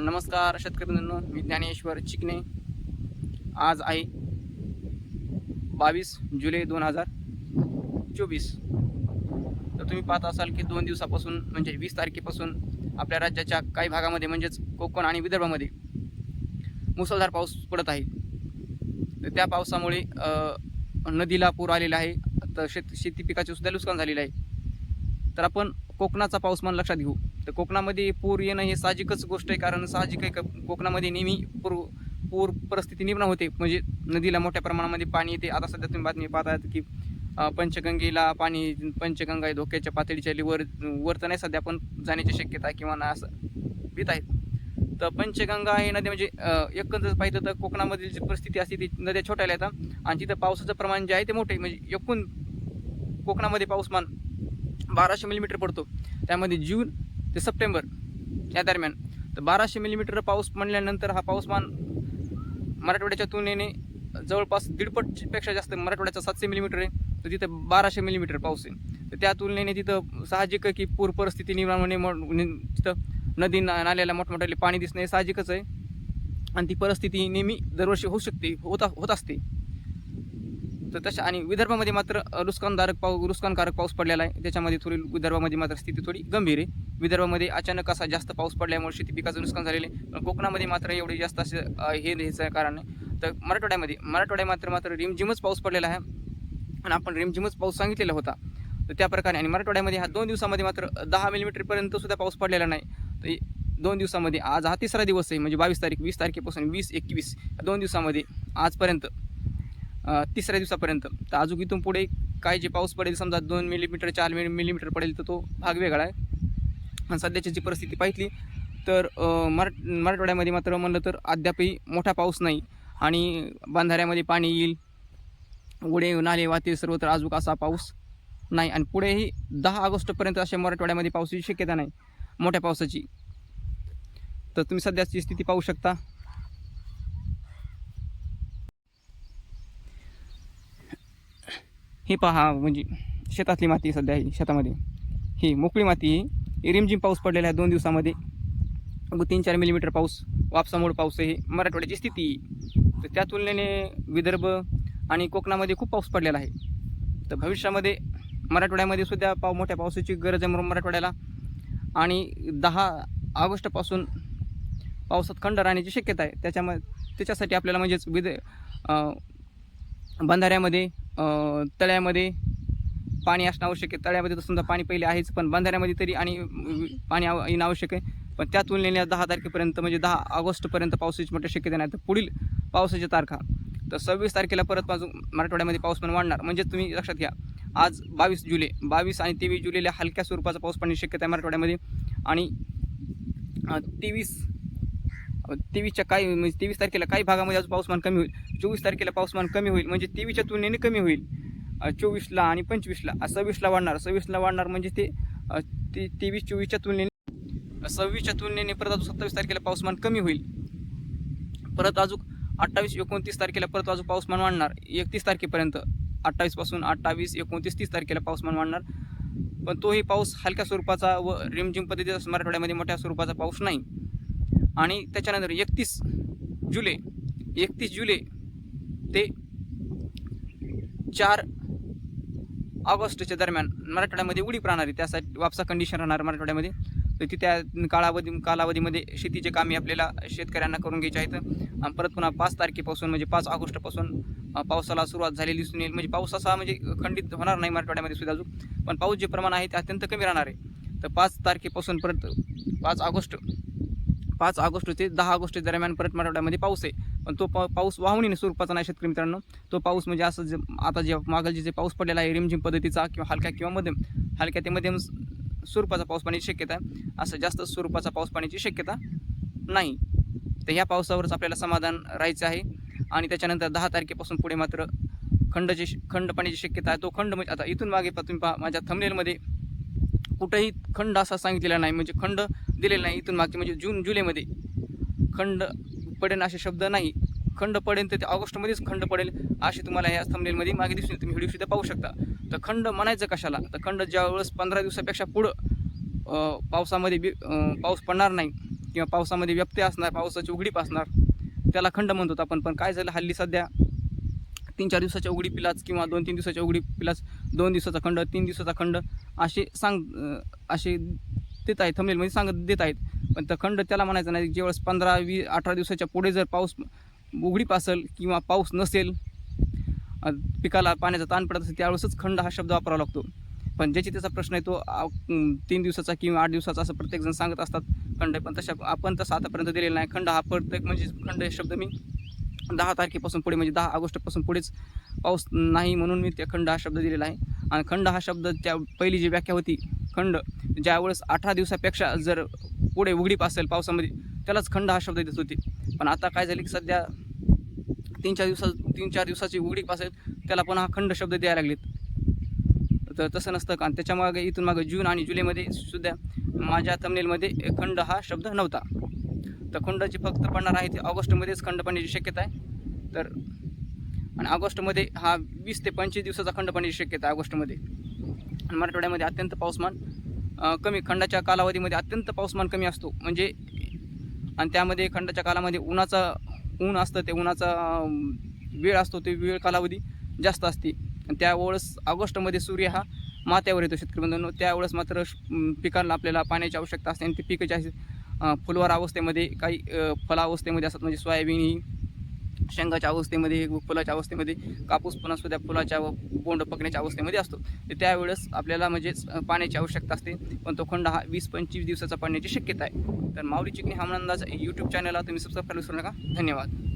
नमस्कार शेतकरी बंधूंनो. मी ज्ञानेश्वर चिकणे आज आहे बावीस जुलै दोन हजार चोवीस. तर तुम्ही पाहत असाल की दोन दिवसापासून म्हणजे वीस तारखेपासून आपल्या राज्याच्या काही भागामध्ये म्हणजेच कोकण आणि विदर्भामध्ये मुसळधार पाऊस पडत आहे. तर त्या पावसामुळे नदीला पूर आलेला आहे. तर शेत शेती पिकाचे सुद्धा नुकसान झालेलं आहे. तर आपण कोकणाचा पाऊसमान लक्षात घेऊ. तर कोकणामध्ये पूर येणं हे साहजिकच गोष्ट आहे कारण साहजिक आहे कोकणामध्ये नेहमी पूर पूर परिस्थिती निर्माण होते. म्हणजे नदीला मोठ्या प्रमाणामध्ये पाणी येते. आता सध्या तुम्ही बातमी पाहतात की पंचगंगेला पाणी पंचगंगा हे धोक्याच्या पातळीच्या वर वर तर नाही सध्या पण जाण्याची शक्यता आहे किंवा ना असं भीत आहेत तर पंचगंगा हे नदी म्हणजे अ, एकंदर तर कोकणामधील जी परिस्थिती असते ती नद्या छोट्याल्या येतात आणि तिथं पावसाचं प्रमाण जे आहे ते मोठे म्हणजे एकूण कोकणामध्ये पाऊसमान बाराशे मिलीमीटर पडतो. त्यामध्ये जून ते सप्टेंबर या दरम्यान. तर बाराशे मिलीमीटर पाऊस म्हणल्यानंतर हा पाऊसमान मराठवाड्याच्या तुलनेने जवळपास दीडपटपेक्षा जास्त मराठवाड्याचा सातशे मिलीमीटर आहे. तर तिथं बाराशे मिलीमीटर पाऊस आहे. तर त्या तुलनेने तिथं साहजिक आहे की पूर परिस्थिती निर्माण होणे तिथं नदी ना नाल्याला मोठमोठ्याले पाणी दिसणे साहजिकच आहे. आणि ती परिस्थिती नेहमी दरवर्षी होऊ शकते होता होत असते. तर तशा आणि विदर्भामध्ये मात्र अ, नुकसानदारक पाऊस नुकसानकारक पाऊस पडलेला आहे. त्याच्यामध्ये थोडी विदर्भामध्ये मात्र स्थिती थोडी गंभीर आहे. विदर्भामध्ये अचानक असा जास्त पाऊस पडल्यामुळे शेती पिकाचं नुकसान झालेलं आहे. पण कोकणामध्ये मात्र एवढे जास्त असे हे ह्याचं कारण नाही तर मराठवाड्यामध्ये मराठवाड्यात मात्र मात्र रिमझिमच पाऊस पडलेला आहे. आणि आपण रिमझिमच पाऊस सांगितलेला होता. तर त्या प्रकारे आणि मराठवाड्यामध्ये हा दोन दिवसामध्ये मात्र दहा मिलीमीटरपर्यंत सुद्धा पाऊस पडलेला नाही. तर दोन दिवसामध्ये आज हा तिसरा दिवस आहे. म्हणजे बावीस तारीख वीस तारखेपासून वीस एकवीस या दोन दिवसामध्ये आजपर्यंत तिसऱ्या दिवसापर्यंत. तर अजून इथून पुढे काय जे पाऊस पडेल समजा दोन मिलीमीटर चार मिली मिलीमीटर पडेल तर तो भाग वेगळा आहे. आणि सध्याची जी परिस्थिती पाहिली तर मराठ मराठवाड्यामध्ये मात्र म्हणलं तर अद्यापही मोठा पाऊस नाही. आणि बांधाऱ्यामध्ये पाणी येईल उडे नाले वाहतील सर्वत्र अजून असा पाऊस नाही. आणि पुढेही दहा ऑगस्टपर्यंत अशा मराठवाड्यामध्ये पावसाची शक्यता नाही मोठ्या पावसाची. तर तुम्ही सध्याची स्थिती पाहू शकता. ही पहा म्हणजे शेतातली माती सध्या ही शेतामध्ये. ही मोकळी माती ही. रिमझिम पाऊस पडलेला आहे दोन दिवसामध्ये. अगदी तीन चार मिलीमीटर पाऊस वापसामुळे पाऊस आहे. मराठवाड्याची स्थिती तर त्या तुलनेने विदर्भ आणि कोकणामध्ये खूप पाऊस पडलेला आहे. तर भविष्यामध्ये मराठवाड्यामध्ये सुद्धा पाव मोठ्या पावसाची गरज आहे म्हणून मराठवाड्याला. आणि दहा ऑगस्टपासून पावसात खंड राहण्याची शक्यता आहे. त्याच्यामध्ये त्याच्यासाठी आपल्याला म्हणजेच विद बंधाऱ्यामध्ये तळ्यामध्ये पाणी असणं आवश्यक आहे. तळ्यामध्ये तर समजा पाणी पहिले आहेच पण बंधाऱ्यामध्ये तरी आणि पाणी आव- येणं आवश्यक आहे. पण त्या तुलनेने दहा तारखेपर्यंत म्हणजे दहा ऑगस्टपर्यंत पावसाची मोठी शक्यता नाही. तर पुढील पावसाच्या तारखा. तर सव्वीस तारखेला परत अजून मराठवाड्यामध्ये पाऊस पण वाढणार. म्हणजे तुम्ही लक्षात घ्या आज बावीस जुलै बावीस आणि तेवीस जुलैला हलक्या स्वरूपाचा पाऊस पडण्याची शक्यता आहे मराठवाड्यामध्ये. आणि तेवीस तेवीसच्या काही म्हणजे तेवीस तारखेला काही भागामध्ये आज पाऊसमान कमी होईल. चोवीस तारखेला पाऊसमान कमी होईल म्हणजे तेवीसच्या तुलनेने कमी होईल. चोवीसला आणि पंचवीसला. सव्वीसला वाढणार. सव्वीसला वाढणार म्हणजे ते ते तेवीस चोवीसच्या तुलनेने सव्वीसच्या तुलनेने परत अजून सत्तावीस तारखेला पाऊसमान कमी होईल. परत अजून अठ्ठावीस एकोणतीस तारखेला परत अजून पाऊसमान वाढणार. एकतीस तारखेपर्यंत अठ्ठावीसपासून अठ्ठावीस एकोणतीस तीस तारखेला पाऊसमान वाढणार. पण तोही पाऊस हलक्या स्वरूपाचा व रिमझिम पद्धतीचा मराठवाड्यामध्ये मोठ्या स्वरूपाचा पाऊस नाही. आणि त्याच्यानंतर एकतीस जुलै एकतीस जुलै ते चार ऑगस्टच्या दरम्यान मराठवाड्यामध्ये उडी राहणार त्यासाठी वापसा कंडिशन राहणार मराठवाड्यामध्ये. तर ती त्या कालावधी कालावधीमध्ये शेतीचे कामे आपल्याला शेतकऱ्यांना करून घ्यायचे आहेत. आणि परत पुन्हा पाच तारखेपासून म्हणजे पाच ऑगस्टपासून पावसाला सुरुवात झालेली दिसून येईल. म्हणजे पाऊस असा म्हणजे खंडित होणार नाही मराठवाड्यामध्ये सुद्धा अजून. पण पाऊस जे प्रमाण आहे ते अत्यंत कमी राहणार आहे. तर पाच तारखेपासून परत पाच ऑगस्ट पाच ऑगस्ट ते दहा ऑगस्ट दरम्यान परत मराठवाड्यामध्ये पाऊस आहे. पण तो पा पाऊस वाहुणी स्वरूपाचा नाही शेतकरी मित्रांनो. तो पाऊस म्हणजे असं जे आता जे मागलचे जे पाऊस पडलेला आहे रिमझिम पद्धतीचा किंवा हलक्या किंवा मध्यम हलक्या ते मध्यम स्वरूपाचा पाऊस पाण्याची शक्यता आहे. असं जास्त स्वरूपाचा पाऊस पाण्याची शक्यता नाही. तर ह्या पावसावरच आपल्याला समाधान राहायचं आहे. आणि त्याच्यानंतर दहा तारखेपासून पुढे मात्र खंडची खंड पाण्याची शक्यता आहे. तो खंड म्हणजे आता इथून मागे तुम्ही पहा माझ्या थंबनेलमध्ये कुठंही खंड असा सांगितलेला नाही. म्हणजे खंड दिलेला नाही. इथून मागचे म्हणजे जून जुलैमध्ये खंड पडेल असे शब्द नाही. खंड पडेल तर ते ऑगस्टमध्येच खंड पडेल असे तुम्हाला या थंबनेलमध्ये मागे दिसून तुम्ही व्हिडिओ सुद्धा पाहू शकता. तर खंड म्हणायचं कशाला? तर खंड ज्यावेळेस पंधरा दिवसापेक्षा पुढं पावसामध्ये बी पाऊस पडणार नाही किंवा पावसामध्ये व्यत्यय असणार पावसाची उघडीप असणार त्याला खंड म्हणतो आपण. पण काय झालं? हल्ली सध्या तीन चार दिवसाच्या उघडीपिलाच किंवा दोन तीन दिवसाच्या उघडीपिलाच दोन दिवसाचा खंड तीन दिवसाचा खंड असे सांग असे देत आहेत थंबनेलमध्ये सांगत देत आहेत. पण तर खंड त्याला म्हणायचं नाही ज्यावेळेस पंधरा वी अठरा दिवसाच्या पुढे जर पाऊस उघडीप असेल किंवा पाऊस नसेल पिकाला पाण्याचा ताण पडत असेल त्यावेळेसच खंड हा शब्द वापरावा लागतो. पण ज्याची त्याचा प्रश्न आहे तो तीन दिवसाचा किंवा आठ दिवसाचा असं प्रत्येकजण सांगत असतात. खंड पण तशा आपण तसं आतापर्यंत दिलेला नाही. खंड हा प्रत्येक म्हणजे खंड हे शब्द मी दहा तारखेपासून पुढे म्हणजे दहा ऑगस्टपासून पुढेच पाऊस नाही म्हणून मी त्या खंड हा शब्द दिलेला आहे. आणि खंड हा शब्द त्या पहिली जी व्याख्या होती खंड ज्यावेळेस अठरा दिवसापेक्षा जर पुढे उघडीप असेल पावसामध्ये त्यालाच खंड हा शब्द देत होती. पण आता काय झालं की सध्या तीन चार दिवसा तीन चार दिवसाची उघडीप असेल त्याला पण हा खंड शब्द द्यायला लागलेत. तर तसं नसतं का? त्याच्यामागे इथून मागे जून आणि जुलैमध्ये सुद्धा माझ्या तमनेलमध्ये खंड हा शब्द नव्हता. तर खंडाची फक्त पडणार आहे ते ऑगस्टमध्येच खंड पडण्याची शक्यता आहे. तर आणि ऑगस्टमध्ये हा वीस ते पंचवीस दिवसाचा खंड पडण्याची शक्यता आहे ऑगस्टमध्ये. मराठवाड्यामध्ये अत्यंत पाऊसमान कमी खंडाच्या कालावधीमध्ये अत्यंत पाऊसमान कमी असतो. म्हणजे आणि त्यामध्ये खंडाच्या कालामध्ये उन्हाचा ऊन असतं ते उन्हाचा वेळ असतो ते वेळ कालावधी जास्त असते. आणि त्यावेळेस ऑगस्टमध्ये सूर्य हा माथ्यावर येतो शेतकरी बंधूंनो. त्यावेळेस मात्र पिकांना आपल्याला पाण्याची आवश्यकता असते आणि ते पिकं जे फुलवार अवस्थेमध्ये काही अं, फलावस्थेमध्ये असतात म्हणजे सोयाबीन ही शेंगाच्या अवस्थेमध्ये फुलाच्या अवस्थेमध्ये कापूस पुन्हा सुद्धा फुलाच्या व बोंड पकण्याच्या अवस्थेमध्ये असतो. तर त्यावेळेस आपल्याला म्हणजेच पाण्याची आवश्यकता असते. पण तो खंड हा वीस पंचवीस दिवसाचा पाण्याची शक्यता आहे. तर माऊली चिकणी हा अंदाज यूट्यूब चॅनलला तुम्ही सबस्क्राईब करायला विसरू नका. धन्यवाद.